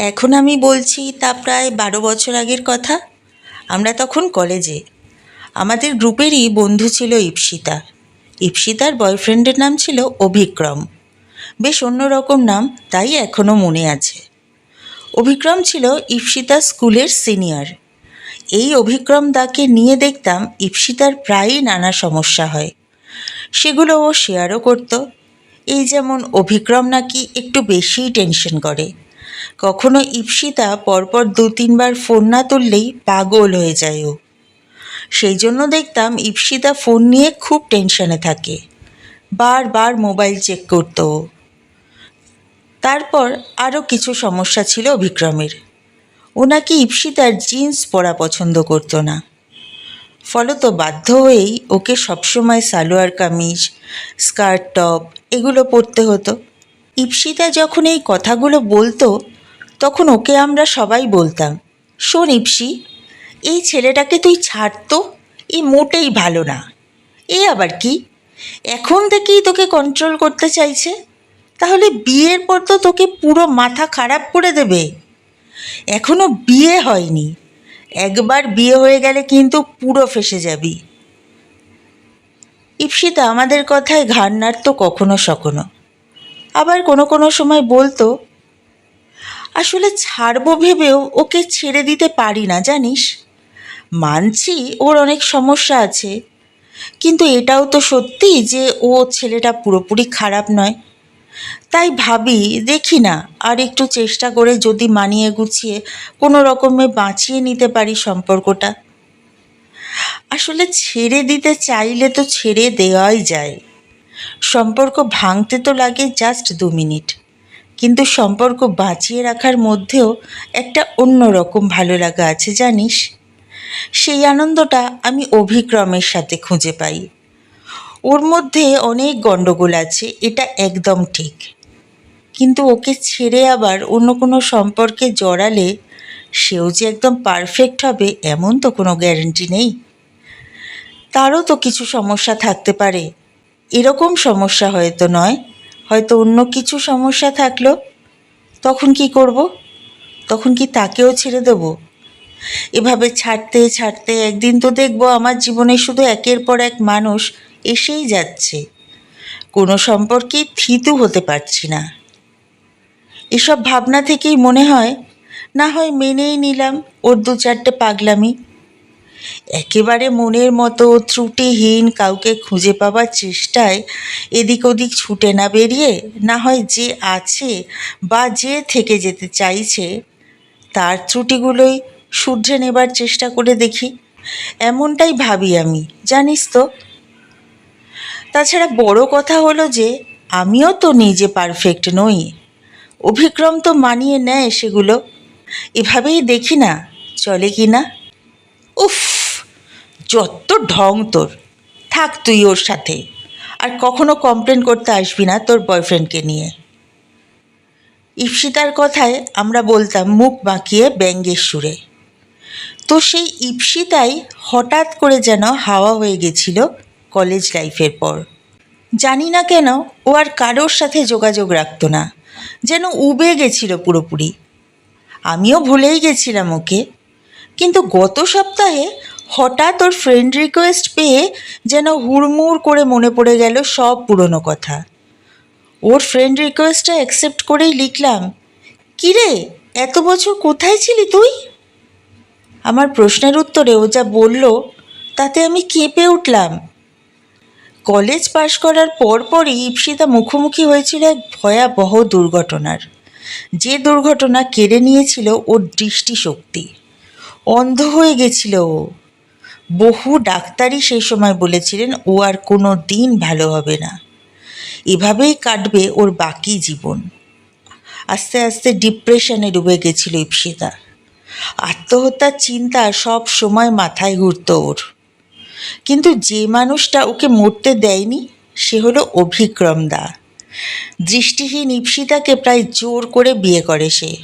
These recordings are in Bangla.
এখন আমি বলছি, তা প্রায় বারো বছর আগের কথা। আমরা তখন কলেজে। আমাদের গ্রুপেরই বন্ধু ছিল ইপসিতা। ইপসিতার বয়ফ্রেন্ডের নাম ছিল অভিক্রম। বেশ অন্যরকম নাম, তাই এখনও মনে আছে। অভিক্রম ছিল ইপসিতা স্কুলের সিনিয়র। এই অভিক্রম দাকে নিয়ে দেখতাম ইপসিতার প্রায়ই নানা সমস্যা হয়। সেগুলো ও শেয়ারও করতো। এই যেমন অভিক্রম নাকি একটু বেশিই টেনশন করে। কখনো ইপসিতা পরপর দু তিনবার ফোন না তুললেই পাগল হয়ে যায় ও। সেই জন্য দেখতাম ইপসিতা ফোন নিয়ে খুব টেনশনে থাকে। বারবার মোবাইল চেক করতো ও। তারপর আরও কিছু সমস্যা ছিল অভিক্রমের। ও নাকি ইপসিতার জিন্স পরা পছন্দ করতো না। ফলত বাধ্য হয়েই ওকে সবসময় সালোয়ার কামিজ, স্কার্ট টপ এগুলো পরতে হতো। ইপসিতা যখন এই কথাগুলো বলতো তখন ওকে আমরা সবাই বলতাম, শোন ইপসি, এই ছেলেটাকে তুই ছাড়তো এ মোটেই ভালো না। এ আবার কি? এখন থেকেই তোকে কন্ট্রোল করতে চাইছে? তাহলে বিয়ের পর তো তোকে পুরো মাথা খারাপ করে দেবে। এখনও বিয়ে হয়নি। একবার বিয়ে হয়ে গেলে কিন্তু পুরো ফেসে যাবি। ইপসিতা আমাদের কথায় ঘাড় নাড়তো কখনো সখনো আবার কোনো কোনো সময় বলতো আসলে ছাড়বো ভেবেও ওকে ছেড়ে দিতে পারি না, জানিস? মানছি ওর অনেক সমস্যা আছে, কিন্তু এটাও তো সত্যি যে ও ছেলেটা পুরোপুরি খারাপ নয়। তাই ভাবি, দেখি না, আর একটু চেষ্টা করে যদি মানিয়ে গুছিয়ে কোনো রকমে বাঁচিয়ে নিতে পারি সম্পর্কটা। আসলে ছেড়ে দিতে চাইলে তো ছেড়ে দেওয়াই যায়। সম্পর্ক ভাঙতে তো লাগে জাস্ট দু মিনিট। কিন্তু সম্পর্ক বাঁচিয়ে রাখার মধ্যেও একটা অন্য রকম ভালো লাগা আছে, জানিস? সেই আনন্দটা আমি অভিক্রমের সাথে খুঁজে পাই। ওর মধ্যে অনেক গণ্ডগোল আছে, এটা একদম ঠিক। কিন্তু ওকে ছেড়ে আবার অন্য কোনো সম্পর্কে জড়ালে সেও যে একদম পারফেক্ট হবে, এমন তো কোনো গ্যারেন্টি নেই। তারও তো কিছু সমস্যা থাকতে পারে। এরকম সমস্যা হয়তো নয়। হয়তো অন্য কিছু সমস্যা থাকল, তখন কি করব? তখন কি তাকেও ছেড়ে দেব? এভাবে ছাড়তে ছাড়তে একদিন তো দেখব আমার জীবনে শুধু একের পর এক মানুষ এসেই যাচ্ছে। কোনো সম্পর্কে থিতু হতে পারছি না। এসব ভাবনা থেকেই মনে হয়, না হয় মেনেই নিলাম, ওর দু চারটে পাগলামি। একেবারে মনের মতো ত্রুটিহীন কাউকে খুঁজে পাওয়ার চেষ্টায় এদিক ওদিক ছুটে না বেরিয়ে, না হয় যে আছে বা যে থেকে যেতে চাইছে, তার ত্রুটিগুলোই শুধরে নেবার চেষ্টা করে দেখি। এমনটাই ভাবি আমি, জানিস তো। তাছাড়া বড় কথা হলো যে, আমিও তো নিজে পারফেক্ট নই। অভিক্রম তো মানিয়ে নেয় সেগুলো। এভাবেই দেখি না, চলে কি না? উফ! যত ঢং তোর, থাক তুই ওর সাথে। আর কখনো কমপ্লেন করতে আসবি না তোর বয়ফ্রেন্ডকে নিয়ে। ইপসিতার কথায় আমরা বলতাম, মুখ বাঁকিয়ে ব্যঙ্গের সুরে। তো সেই ইপসিতাই হঠাৎ করে যেন হাওয়া হয়ে গেছিল কলেজ লাইফের পর। জানি না কেন ও আর কারোর সাথে যোগাযোগ রাখতো না, যেন উবে গেছিল পুরোপুরি। আমিও ভুলেই গেছিলাম ওকে। কিন্তু গত সপ্তাহে হঠাৎ ওর ফ্রেন্ড রিকোয়েস্ট পেয়ে যেন হুড়মুড় করে মনে পড়ে গেল সব পুরনো কথা। ওর ফ্রেন্ড রিকোয়েস্টটা অ্যাকসেপ্ট করেই লিখলাম, কিরে, এত বছর কোথায় ছিলি তুই? আমার প্রশ্নের উত্তরে ও যা বলল, তাতে আমি কেঁপে উঠলাম। কলেজ পাশ করার পরপরই ইপসিতা মুখোমুখি হয়েছিল এক ভয়াবহ দুর্ঘটনার। যে দুর্ঘটনা কেড়ে নিয়েছিল ওর দৃষ্টিশক্তি। অন্ধ হয়ে গেছিল ও। বহু ডাক্তারই সেই সময় বলেছিলেন, ও আর কোনো দিন ভালো হবে না। এভাবেই কাটবে ওর বাকি জীবন। আস্তে আস্তে ডিপ্রেশনে ডুবে গেছিল ইপসিতা। আত্মহত্যার চিন্তা সব সময় মাথায় ঘুরত ওর। কিন্তু যে মানুষটা ওকে মরতে দেয়নি, সে হলো অভিক্রম দা। দৃষ্টিহীন ইপসিতাকে প্রায় জোর করে বিয়ে করে সে।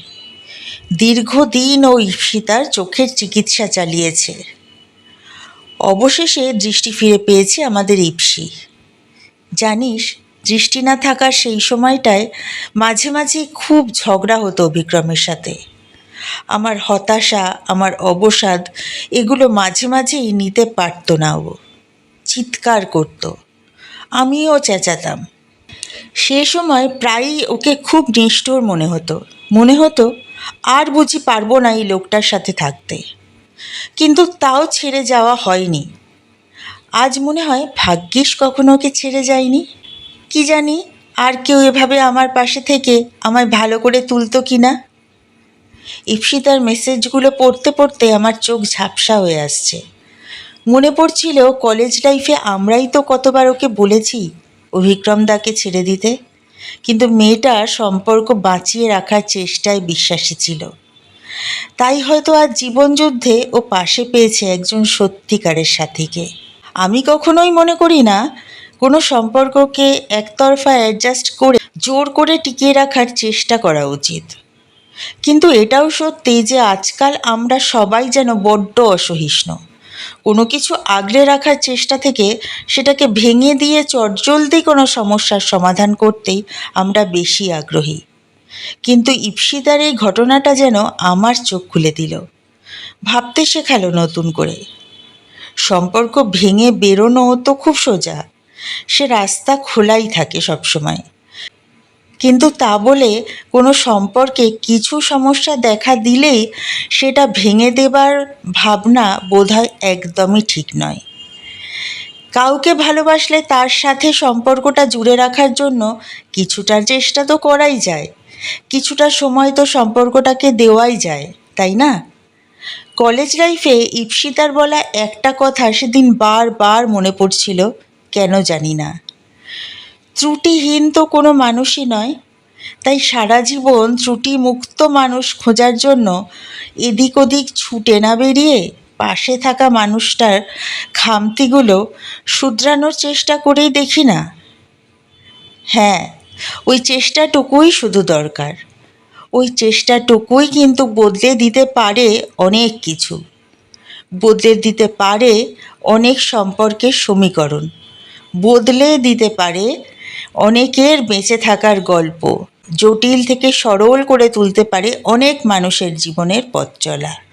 দীর্ঘদিন ও ইপসিতার চোখের চিকিৎসা চালিয়েছে। অবশেষে দৃষ্টি ফিরে পেয়েছে আমাদের ইপসি। জানিস, দৃষ্টি না থাকার সেই সময়টায় মাঝে মাঝে খুব ঝগড়া হতো বিক্রমের সাথে। আমার হতাশা, আমার অবসাদ, এগুলো মাঝে মাঝেই নিতে পারতো না ও। চিৎকার করত। আমিও চেঁচাতাম। সে সময় প্রায়ই ওকে খুব নিষ্ঠুর মনে হতো। মনে হতো, আর বুঝি পারব না এই লোকটার সাথে থাকতে। কিন্তু তাও ছেড়ে যাওয়া হয়নি। আজ মনে হয় ভাগ্যিস কখনো ওকে ছেড়ে যায়নি। কি জানি আর কেউ এভাবে আমার পাশে থেকে আমায় ভালো করে তুলতো কি না ইপসিতার মেসেজগুলো পড়তে পড়তে আমার চোখ ঝাপসা হয়ে আসছে। মনে পড়ছিল, কলেজ লাইফে আমরাই তো কতবার ওকে বলেছি অভিক্রম দাকে ছেড়ে দিতে। কিন্তু মেয়েটা সম্পর্ক বাঁচিয়ে রাখার চেষ্টায় বিশ্বাসী ছিল। তাই হয়তো আজ জীবনযুদ্ধে ও পাশে পেয়েছে একজন সত্যিকারের সাথীকে। আমি কখনোই মনে করি না, কোনো সম্পর্ককে একতরফা অ্যাডজাস্ট করে, জোর করে টিকিয়ে রাখার চেষ্টা করা উচিত। কিন্তু এটাও সত্যি যে আজকাল আমরা সবাই যেন বড্ড অসহিষ্ণু। কোনো কিছু আগলে রাখার চেষ্টা থেকে সেটাকে ভেঙে দিয়ে চটজলদি কোনো সমস্যার সমাধান করতেই আমরা বেশি আগ্রহী। কিন্তু ইপসিতার এই ঘটনাটা যেন আমার চোখ খুলে দিল। ভাবতে শেখালো নতুন করে। সম্পর্ক ভেঙে বেরোনো তো খুব সোজা। সে রাস্তা খোলাই থাকে সবসময়। কিন্তু তা বলে কোনো সম্পর্কে কিছু সমস্যা দেখা দিলেই সেটা ভেঙে দেবার ভাবনা বোধহয় একদমই ঠিক নয়। কাউকে ভালোবাসলে তার সাথে সম্পর্কটা জুড়ে রাখার জন্য কিছুটার চেষ্টা তো করাই যায়। কিছুটা সময় তো সম্পর্কটাকে দেওয়াই যায়, তাই না? কলেজ লাইফে ইপসিতার বলা একটা কথা সেদিন বারবার মনে পড়ছিল, কেন জানি না। ত্রুটিহীন তো কোনো মানুষই নয়, তাই সারা জীবন ত্রুটিমুক্ত মানুষ খোঁজার জন্য এদিক ওদিক ছুটে না বেরিয়ে পাশে থাকা মানুষটার খামতিগুলো শুধরানোর চেষ্টা করেই দেখি না। হ্যাঁ ওই চেষ্টাটুকুই শুধু দরকার। ওই চেষ্টাটুকুই কিন্তু বদলে দিতে পারে অনেক কিছু। বদলে দিতে পারে অনেক সম্পর্কের সমীকরণ। বদলে দিতে পারে অনেকের বেঁচে থাকার গল্প। জটিল থেকে সরল করে তুলতে পারে অনেক মানুষের জীবনের পথ চলা।